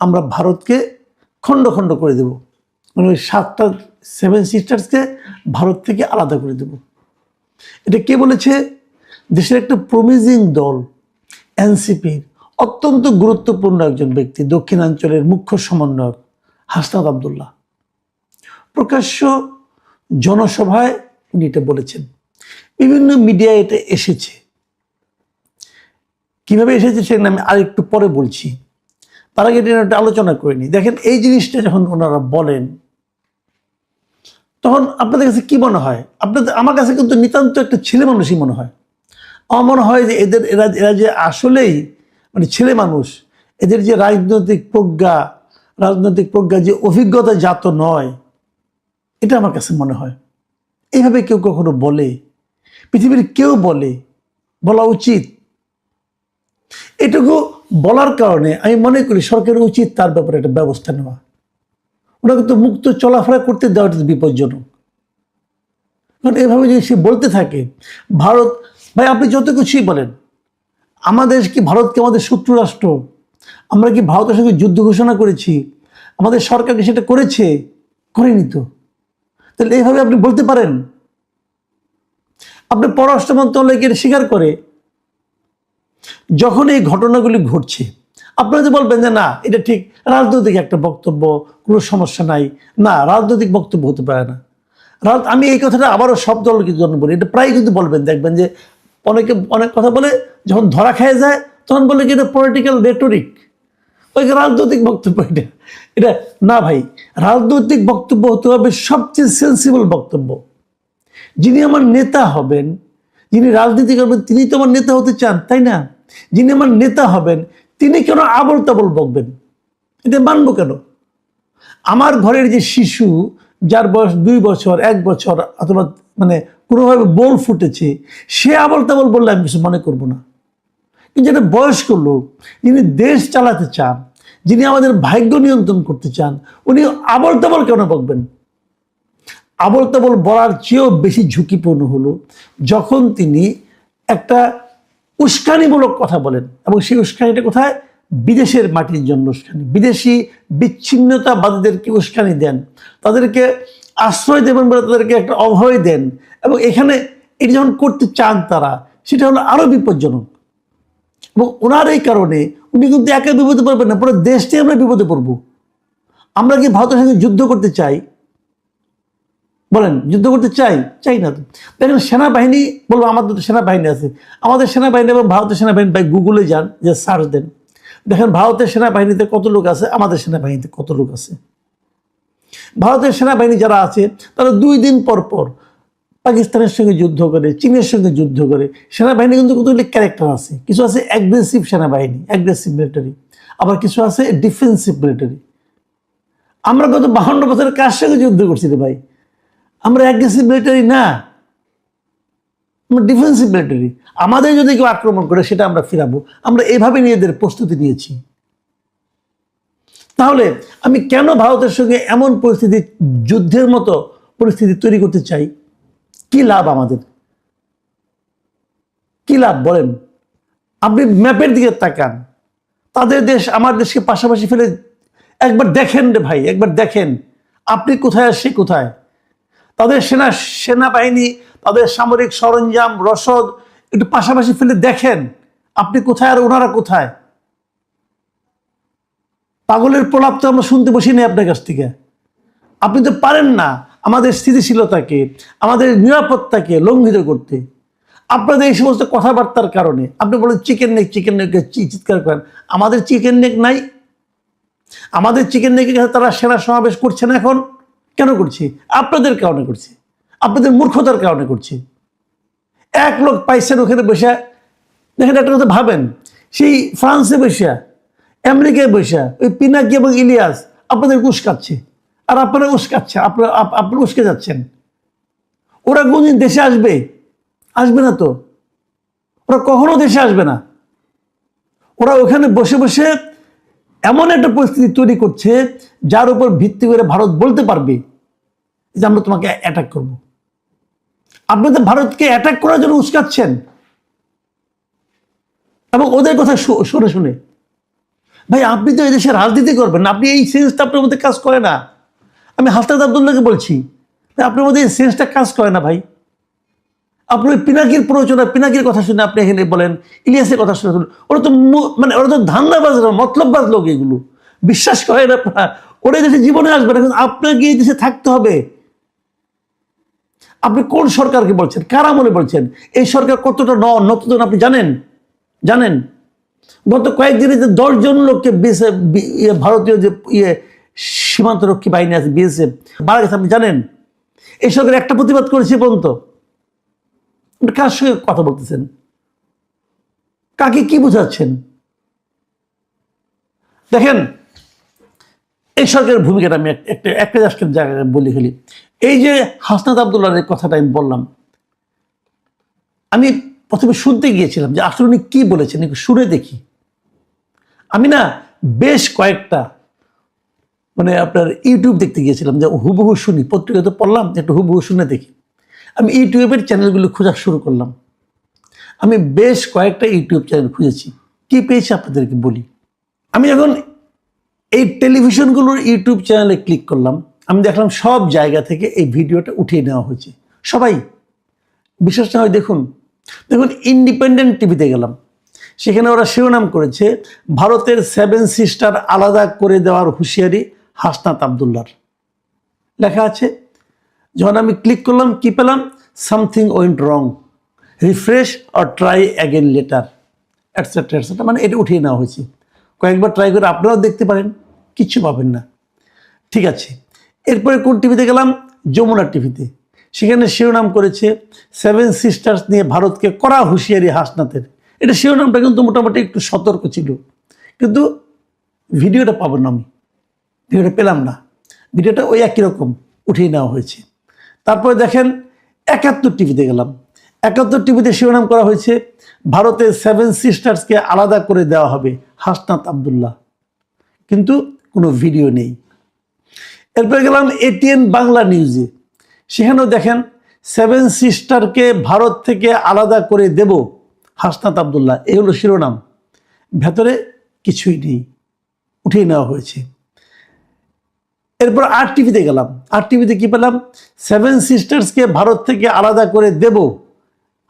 আমরা ভারতকে খণ্ড খণ্ড করে দেব। মানে ওই সাতটা সেভেন সিস্টার্সকে ভারত থেকে আলাদা করে দেব। এটা কে বলেছে? দেশের একটা প্রমিজিং দল এনসিপির অত্যন্ত গুরুত্বপূর্ণ একজন ব্যক্তি, দক্ষিণাঞ্চলের মুখ্য সমন্বয়ক, হাসনাত আবদুল্লাহ। প্রকাশ্য জনসভায় উনি এটা বলেছেন। বিভিন্ন মিডিয়ায় এটা এসেছে। কীভাবে এসেছে সেটা আমি আরেকটু পরে বলছি। তার আগে এটা আলোচনা করিনি দেখেন, এই জিনিসটা যখন ওনারা বলেন, তখন আপনাদের কাছে কি মনে হয়? আপনাদের, আমার কাছে কিন্তু নিতান্ত একটা ছেলে মানুষই মনে হয়। আমার মনে হয় যে এদের, এরা এরা যে আসলেই মানে ছেলে মানুষ, এদের যে রাজনৈতিক প্রজ্ঞা রাজনৈতিক প্রজ্ঞা যে অভিজ্ঞতা জাত নয়, এটা আমার কাছে মনে হয়। এইভাবে কেউ কখনো বলে, পৃথিবীর কেউ বলে, বলা উচিত। এটুকু বলার কারণে আমি মনে করি সরকারের উচিত তার ব্যাপারে একটা ব্যবস্থা নেওয়া। ওনাকে তো মুক্ত চলাফেরা করতে দেওয়াটা বিপজ্জনক। কারণ এভাবে যদি সে বলতে থাকে, ভারত ভাই, আপনি যত কিছুই বলেন আমাদের কি ভারতকে আমাদের শত্রু রাষ্ট্র? আমরা কি ভারতের সঙ্গে যুদ্ধ ঘোষণা করেছি? আমাদের সরকার কি সেটা করেছে? করেনি তো। তাহলে এইভাবে আপনি বলতে পারেন? আপনি পররাষ্ট্র মন্ত্রণালয়কে এটা স্বীকার করে যখন এই ঘটনাগুলি ঘটছে, আপনারা যে বলবেন যে না, এটা ঠিক, রাজনৈতিক একটা বক্তব্য, কোনো সমস্যা নাই। না, রাজনৈতিক বক্তব্য হতে পারে না। আমি এই কথাটা আবারও সব দলকে জন্য বলি, এটা প্রায় কিন্তু বলবেন, দেখবেন যে অনেকে অনেক কথা বলে, যখন ধরা খেয়ে যায়, তখন বলে কি এটা পলিটিক্যাল রেটোরিক ওই রাজনৈতিক বক্তব্য, এটা এটা না ভাই, রাজনৈতিক বক্তব্য হতে হবে সবচেয়ে সেন্সিবল বক্তব্য। যিনি আমার নেতা হবেন, যিনি রাজনীতি করবেন, তিনি তো আমার নেতা হতে চান, তাই না? যিনি আমার নেতা হবেন, তিনি কেন আবল তাবল বকবেন? এটা মানবো কেন? আমার ঘরের যে শিশু, যার বয়স দুই বছর, এক বছর, অথবা মানে কোনোভাবে বোল ফুটেছে, সে আবল তাবল বললে আমি কিছু মনে করব না। কিন্তু যেটা বয়স্ক লোক, যিনি দেশ চালাতে চান, যিনি আমাদের ভাগ্য নিয়ন্ত্রণ করতে চান, উনি আবল তাবল কেন বকবেন? আবল তাবল বলার চেয়েও বেশি ঝুঁকিপূর্ণ হলো যখন তিনি একটা উস্কানিমূলক কথা বলেন। এবং সেই উস্কানিটা কোথায়? বিদেশের মাটির জন্য উস্কানি। বিদেশি বিচ্ছিন্নতাবাদীদেরকে উস্কানি দেন। তাদেরকে আশ্রয় দেবেন বলে তাদেরকে একটা অভয় দেন। এবং এখানে এটি যখন করতে চান তারা, সেটা হলো আরও বিপজ্জনক। এবং ওনার এই কারণে উনি কিন্তু একা বিপদে পড়বেন না, পুরো দেশটাই আমরা বিপদে পড়ব। আমরা কি ভারতের সঙ্গে যুদ্ধ করতে চাই? বলেন, যুদ্ধ করতে চাই চাই না তো। দেখেন সেনাবাহিনী, বলব আমাদের তো সেনাবাহিনী আছে। আমাদের সেনাবাহিনী এবং ভারতের সেনাবাহিনী, ভাই, গুগলে যান, যে সার্চ দেন। দেখেন, ভারতের সেনাবাহিনীতে কত লোক আছে, আমাদের সেনাবাহিনীতে কত লোক আছে। ভারতের সেনাবাহিনী যারা আছে, তারা দুই দিন পর পর পাকিস্তানের সঙ্গে যুদ্ধ করে, চীনের সঙ্গে যুদ্ধ করে। সেনাবাহিনী কিন্তু কতগুলি ক্যারেক্টার আছে। কিছু আছে অ্যাগ্রেসিভ সেনাবাহিনী অ্যাগ্রেসিভ মিলিটারি আবার কিছু আছে ডিফেন্সিভ মিলিটারি আমরা গত বাহান্ন বছরের কার সঙ্গে যুদ্ধ করছি রে ভাই? আমরা অ্যাগ্রেসিভ মিলিটারি না। আমরা ডিফেন্সিভ মিলিটারি আমাদের যদি কেউ আক্রমণ করে, সেটা আমরা ফিরাবো। আমরা এভাবে নিজেদের প্রস্তুতি নিয়েছি। তাহলে আমি কেন ভারতের সঙ্গে এমন পরিস্থিতি, যুদ্ধের মতো পরিস্থিতি তৈরি করতে চাই? কি লাভ আমাদের? কি লাভ বলেন? আপনি ম্যাপের দিকে তাকান। তাদের দেশ, আমার দেশকে পাশাপাশি ফেলে একবার দেখেন রে ভাই, একবার দেখেন। আপনি কোথায় আর সে কোথায়? তাদের সেনা, সেনাবাহিনী, তাদের সামরিক সরঞ্জাম, রসদ, একটু পাশাপাশি ফেলে দেখেন, আপনি কোথায় আর ওনারা কোথায়? পাগলের প্রলাপ তো আমরা শুনতে বসি নাই আপনার কাছ থেকে। আপনি তো পারেন না আমাদের স্থিতিশীলতাকে, আমাদের নিরাপত্তাকে লঙ্ঘিত করতে। আপনাদের এই সমস্ত কথাবার্তার কারণে, আপনি বলেন চিকেন নেক চিকেন নেক চিৎকার করেন। আমাদের চিকেন নেক নাই। আমাদের চিকেন নেকের কাছে তারা সেনা সমাবেশ করছে না এখন। কেন করছে? আপনাদের কারণে করছে। আপনাদের মূর্খতার কারণে করছে। এক লোক পাইছেন ওখানে বসে। দেখেন একটা কথা ভাবেন। সেই ফ্রান্সে বসে, আমেরিকায় বসে, ওই পিনাকি এবং ইলিয়াস আপনাদের উস্কাচ্ছে আর আপনারা উস্কাচ্ছে আপনারা, আপ- আপনারা উস্কে যাচ্ছেন। ওরা কোনদিন দেশে আসবে? আসবে না তো। ওরা কখনো দেশে আসবে না। ওরা ওখানে বসে বসে এমন একটা পরিস্থিতি তৈরি করছে যার উপর ভিত্তি করে ভারত বলতে পারবে যে আমরা তোমাকে অ্যাটাক করব। আপনি তো ভারতকে অ্যাটাক করার জন্য উস্কাচ্ছেন। এবং ওদের কথা শুনে শুনে। ভাই, আপনি তো এদেশে রাজনীতি করবেন আপনি এই সেন্সটা আপনার মধ্যে কাজ করে না। আমি হাফতাদ আবদুল্লাহকে বলছি আপনার মধ্যে এই সেন্সটা কাজ করে না, ভাই। আপনি ওই পিনাকির প্ররোচনা পিনাকির কথা শুনে আপনি এখানে বলেন, ইলিয়াসের কথা শুনে শুনুন ওরা তো মানে ওরা তো ধান্দাবাজ মতলববাজ লোক এগুলো। বিশ্বাস করে না আপনারা। ওরা দেশে জীবনে আসবে না আপনাকে এই দেশে থাকতে হবে। আপনি কোন সরকারকে বলছেন? কারা মনে বলছেন? এই সরকার কতটা ন, নতুন আপনি জানেন? জানেন? গত কয়েকদিনে যে দশজন লোককে ইয়ে ভারতীয় যে ইয়ে সীমান্তরক্ষী বাহিনী আছে, বিএসএফ, মারা গেছে, আপনি জানেন? এই সরকার একটা প্রতিবাদ করেছে পর্যন্ত। কার সঙ্গে কথা বলতেছেন? কাকে কি বোঝাচ্ছেন? দেখেন, এই সরকারের ভূমিকাটা আমি একটা একটা আজকের জায়গায় বলি খালি এই যে হাসনাত আবদুল্লাহের কথাটা আমি বললাম, আমি প্রথমে শুনতে গিয়েছিলাম যে আসলে উনি কি বলেছেন, একটু শুনে দেখি। আমি না বেশ কয়েকটা মানে আপনার ইউটিউব দেখতে গিয়েছিলাম যে হুবহু শুনি পত্রিকা তো পড়লাম, একটু হুবহু শুনে দেখি। আমি ইউটিউবের চ্যানেলগুলো খোঁজা শুরু করলাম। আমি বেশ কয়েকটা ইউটিউব চ্যানেল খুঁজেছি। কি পেয়েছি আপনাদেরকে বলি? আমি যখন এই টেলিভিশনগুলোর ইউটিউব চ্যানেলে ক্লিক করলাম, আমি দেখলাম সব জায়গা থেকে এই ভিডিওটা উঠিয়ে নেওয়া হয়েছে। সবাই, বিশ্বাস না হয় দেখুন দেখুন ইন্ডিপেন্ডেন্ট টিভিতে গেলাম। সেখানে ওরা শিরোনাম করেছে, ভারতের সেভেন সিস্টার আলাদা করে দেওয়ার হুঁশিয়ারি হাসনাত আবদুল্লার লেখা আছে যখন আমি ক্লিক করলাম, কি পেলাম? Something went wrong refresh or try again later etcetera etcetera মানে এটা উঠিয়ে নেওয়া হয়েছে। কয়েকবার ট্রাই করে আপনারাও দেখতে পারেন, কিচ্ছু পাবেন না। ঠিক আছে, এরপরে কোন টিভিতে গেলাম? যমুনা টিভিতে সেখানে শিরোনাম করেছে সেভেন সিস্টার্স নিয়ে ভারতকে করা হুঁশিয়ারি হাসনাতের। এটা শিরোনামটা কিন্তু মোটামুটি একটু সতর্ক ছিল। কিন্তু ভিডিওটা পাবো না আমি। ভিডিওটা পেলাম না। ভিডিওটা ওই একই রকম উঠিয়ে নেওয়া হয়েছে। তারপরে দেখেন একাত্তর টিভিতে গেলাম। একাত্তর টিভিতে শিরোনাম করা হয়েছে, ভারতের সেভেন সিস্টার্সকে আলাদা করে দেওয়া হবে, হাসনাত আবদুল্লাহ। কিন্তু কোনো ভিডিও নেই। এরপরে গেলাম এটিএন বাংলা নিউজে সেখানেও দেখেন সেভেন সিস্টারকে ভারত থেকে আলাদা করে দেব, হাসনাত আবদুল্লাহ। এই হলো শিরোনাম। ভেতরে কিছুই নেই। উঠিয়ে নেওয়া হয়েছে। এরপর আর টিভিতে গেলাম। আর টিভিতে কি পেলাম? সেভেন সিস্টার্সকে ভারত থেকে আলাদা করে দেব,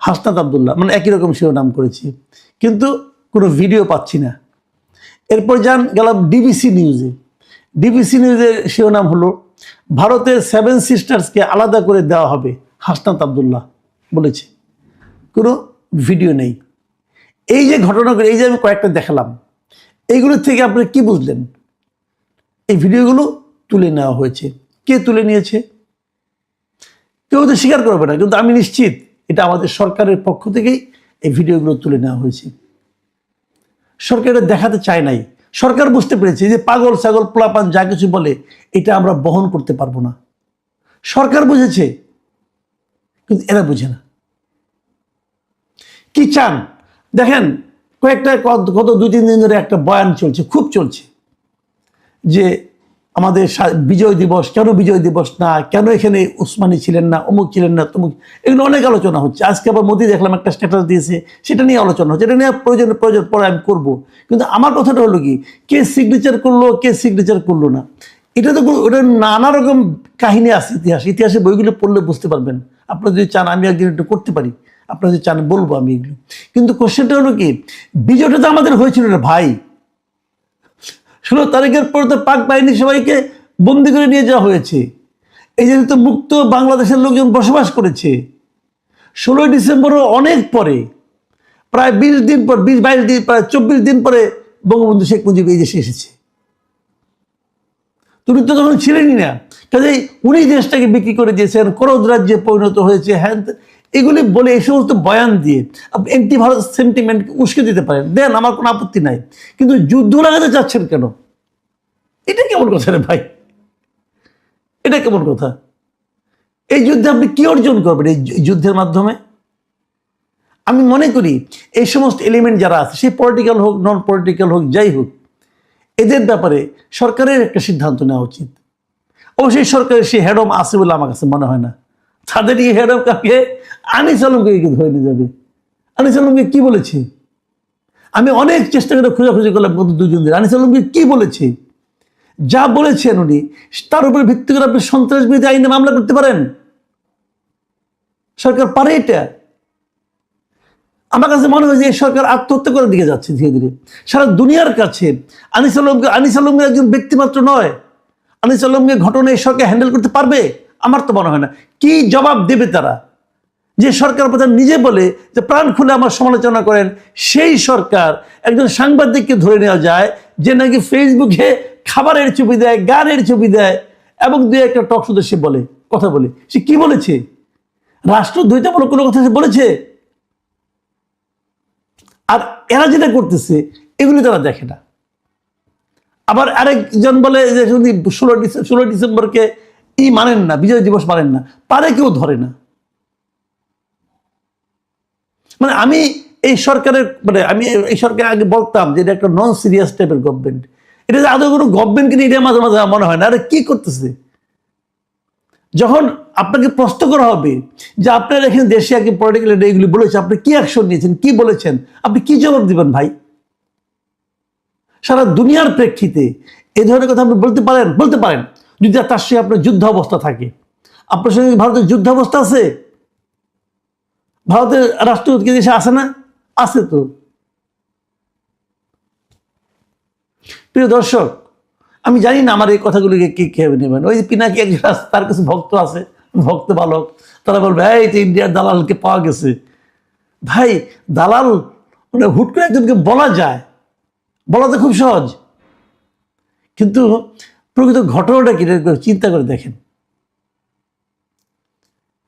হাসনাত আবদুল্লাহ। মানে একই রকম শিরোনাম করেছি। কিন্তু কোনো ভিডিও পাচ্ছি না। এরপর যান, গেলাম ডিবিসি নিউজে ডিবিসি নিউজের শিরোনাম হলো, ভারতের সেভেন সিস্টার্সকে আলাদা করে দেওয়া হবে, হাসনাত আবদুল্লাহ বলেছে। কোনো ভিডিও নেই। এই যে ঘটনাগুলো, এই যে আমি কয়েকটা দেখালাম, এইগুলো থেকে আপনি কি বুঝলেন? এই ভিডিওগুলো তুলে নেওয়া হয়েছে। কে তুলে নিয়েছে? কেউ তো স্বীকার করবে না, কিন্তু আমি নিশ্চিত এটা আমাদের সরকারের পক্ষ থেকেই এই ভিডিওগুলো তুলে নেওয়া হয়েছে। সরকার এটা দেখাতে চায় নাই। সরকার বুঝতে পেরেছে যে পাগল, ছাগল, পোলাপান যা কিছু বলে, এটা আমরা বহন করতে পারব না। সরকার বুঝেছে, কিন্তু এরা বুঝে না। কি চান? দেখেন, কয়েকটা গত দুই, তিন দিন ধরে একটা বয়ান চলছে, খুব চলছে, যে আমাদের বিজয় দিবস, কেন বিজয় দিবস না? কেন এখানে উসমানী ছিলেন না, অমুক ছিলেন না, তমুক? এগুলো অনেক আলোচনা হচ্ছে। আজকে আবার মোদি দেখলাম একটা স্ট্যাটাস দিয়েছে, সেটা নিয়ে আলোচনা হচ্ছে। এটা নিয়ে প্রয়োজন প্রয়োজন পরে আমি করব। কিন্তু আমার কথাটা হলো কি, কে সিগনেচার করল, কে সিগনেচার করল না? এটা তো ওটা নানা রকম কাহিনী আছে ইতিহাস। ইতিহাসে বইগুলো পড়লে বুঝতে পারবেন। আপনারা যদি চান, আমি একদিন একটু করতে পারি। আপনারা যদি চান, বলব আমি এগুলো। কিন্তু কোশ্চেনটা হলো কি, বিজয়টা তো আমাদের হয়েছিল রে ভাই। ষোলো তারিখের পর তো পাক বাহিনী সবাইকে বন্দি করে নিয়ে যাওয়া হয়েছে। এই যে তো মুক্ত বাংলাদেশের লোকজন বসবাস করেছে। ষোলোই ডিসেম্বরও অনেক পরে, প্রায় বিশ দিন পর, বিশ, বাইশ দিন, প্রায় চব্বিশ দিন পরে বঙ্গবন্ধু শেখ মুজিব এই দেশে এসেছে। তুমি তো তখন ছিলেনই না। কাজেই উনি দেশটাকে বিক্রি করে দিয়েছেন, করদ রাজ্যে পরিণত হয়েছে, হ্যান। এগুলি বলে এই সমস্ত বয়ান দিয়ে আপনি এন্টি ভারত সেন্টিমেন্ট উস্কে দিতে পারেন। দেন আমার কোনো আপত্তি নাই। কিন্তু যুদ্ধ লাগাতে চাচ্ছেন কেন? এটা কেমন কথা রে ভাই? এটা কেমন কথা? এই যুদ্ধে আপনি কি অর্জন করবেন এই যুদ্ধের মাধ্যমে? আমি মনে করি এই সমস্ত এলিমেন্ট যারা আছে, সে পলিটিক্যাল হোক নন পলিটিক্যাল হোক, যাই হোক, এদের ব্যাপারে সরকারের একটা সিদ্ধান্ত নেওয়া উচিত। অবশ্যই সরকারের সেই হেডম আছে বলে আমার কাছে মনে হয় না। তাদের এই হেডম কাকে? আনিস আলমকে ধরে নিয়ে যাবে। আনিস আলমকে কি বলেছে? আমি অনেক চেষ্টা করে খোঁজাখুঁজি করলাম গত দুজন দিন আনিস আলমগীর কি বলেছে? যা বলেছেন উনি, তার উপরে ভিত্তি করে আপনি সন্ত্রাস বিরোধী আইনে মামলা করতে পারেন। সরকার পারে এটা। আমার কাছে মনে হয় যে এই সরকার আত্মহত্যা করার দিকে যাচ্ছে ধীরে ধীরে। সারা দুনিয়ার কাছে আনিস আলমকে আনিস আলমগীর একজন ব্যক্তিমাত্র নয়। আনিস আলমকে ঘটনা এই সরকার হ্যান্ডেল করতে পারবে? আমার তো মনে হয় না। কি জবাব দেবে তারা? যে সরকার প্রধান নিজে বলে যে প্রাণ খুলে আমার সমালোচনা করেন, সেই সরকার একজন সাংবাদিককে ধরে নেওয়া যায় যে নাকি ফেসবুকে খাবারের ছবি দেয়, গানের ছবি দেয় এবং দু একটা টক শুধু সে বলে, কথা বলে। সে কি বলেছে? রাষ্ট্র দুইটা দ্বৈতামূলক কোনো কথা সে বলেছে? আর এরা যেটা করতেছে, এগুলি তারা দেখে না। আবার আরেকজন বলে যে ষোলো ডিসেম্বর ষোলো ডিসেম্বরকে ই মানেন না, বিজয় দিবস মানেন না, পারে কেউ ধরে না। মানে আমি এই সরকারের মানে আমি এই সরকার আগে বলতাম যে এটা একটা নন সিরিয়াস টাইপের গভর্নমেন্ট এটা যে আদৌ কোনো গভর্নমেন্ট কিনে এটা মাঝে মাঝে মনে হয় না। আরে কি করতেছে? যখন আপনাকে প্রশ্ন করা হবে যে আপনার এখানে দেশে আগে পলিটিক্যাল এগুলি বলেছে, আপনি কি অ্যাকশন নিয়েছেন, কি বলেছেন, আপনি কি জবাব দিবেন ভাই? সারা দুনিয়ার প্রেক্ষিতে এই ধরনের কথা আপনি বলতে পারেন বলতে পারেন। যদি তার সঙ্গে আপনার যুদ্ধ অবস্থা থাকে। আপনার সঙ্গে ভারতের যুদ্ধ অবস্থা আছে? ভারতের রাষ্ট্রদূত কি দেশে আসে না? আছে তো। প্রিয় দর্শক, আমি জানি না আমার এই কথাগুলিকে কে খেয়ে নেবেন। ওই যে পিনাকি একজন তার কাছে ভক্ত আছে, ভক্ত বালক। তারা বলবে, এই তো ইন্ডিয়ার দালালকে পাওয়া গেছে। ভাই, দালাল মানে হুট করে একজনকে বলা যায়। বলা তো খুব সহজ। কিন্তু প্রকৃত ঘটনাটা কি চিন্তা করে দেখেন।